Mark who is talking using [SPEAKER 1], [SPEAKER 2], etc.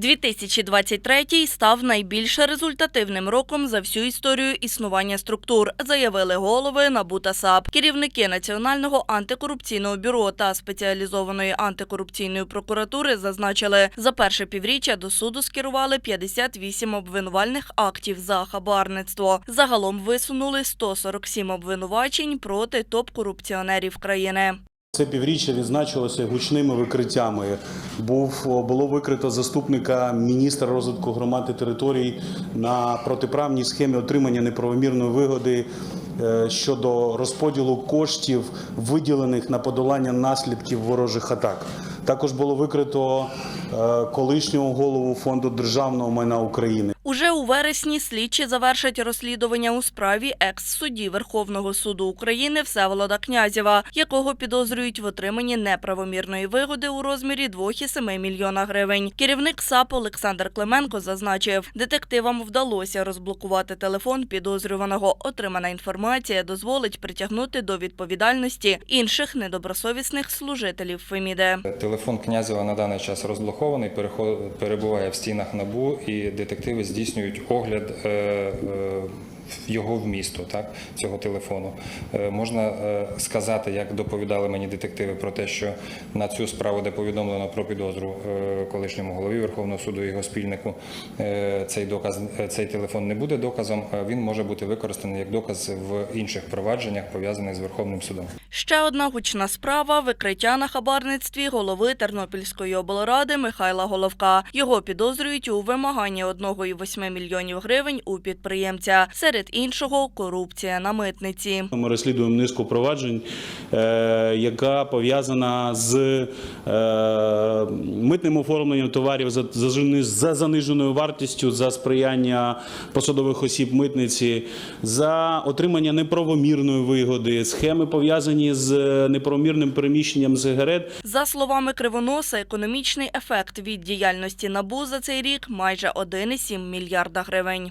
[SPEAKER 1] 2023 став найбільш результативним роком за всю історію існування структур, заявили голови НАБУ та САП. Керівники Національного антикорупційного бюро та спеціалізованої антикорупційної прокуратури зазначили, за перше півріччя до суду скерували 58 обвинувальних актів за хабарництво. Загалом висунули 147 обвинувачень проти топ-корупціонерів країни.
[SPEAKER 2] Це півріччя відзначилося гучними викриттями. Був було викрито заступника міністра розвитку громад і територій на протиправній схемі отримання неправомірної вигоди е, щодо розподілу коштів, виділених на подолання наслідків ворожих атак. Також було викрито е, колишнього голову фонду державного майна України.
[SPEAKER 1] Уже у вересні слідчі завершать розслідування у справі екс-судді Верховного суду України Всеволода Князєва, якого підозрюють в отриманні неправомірної вигоди у розмірі 2,7 мільйона гривень. Керівник САП Олександр Клименко зазначив, детективам вдалося розблокувати телефон підозрюваного. Отримана інформація дозволить притягнути до відповідальності інших недобросовісних служителів Феміде.
[SPEAKER 3] Телефон Князева на даний час розблокований, перебуває в стінах НАБУ, і детективи здійснюють огляд е, е, його вмісту, так, цього телефону. Е, Можна е, сказати, як доповідали мені детективи про те, що на цю справу, де повідомлено про підозру е, колишньому голові Верховного суду і його спільнику, цей доказ, цей телефон не буде доказом. Він може бути використаний як доказ в інших провадженнях, пов'язаних з Верховним судом.
[SPEAKER 1] Ще одна гучна справа – викриття на хабарництві голови Тернопільської облради Михайла Головка. Його підозрюють у вимаганні 1,8 мільйонів гривень у підприємця. Серед іншого – корупція на митниці.
[SPEAKER 2] Ми розслідуємо низку проваджень, е, яка пов'язана з е, митним оформленням товарів за заниженою вартістю, за сприяння посадових осіб митниці, за отримання неправомірної вигоди, схеми пов'язані з е, неправомірним переміщенням сигарет.
[SPEAKER 1] За словами Кривоноса, економічний ефект від діяльності НАБУ за цей рік майже 1,7 мільярда гривень.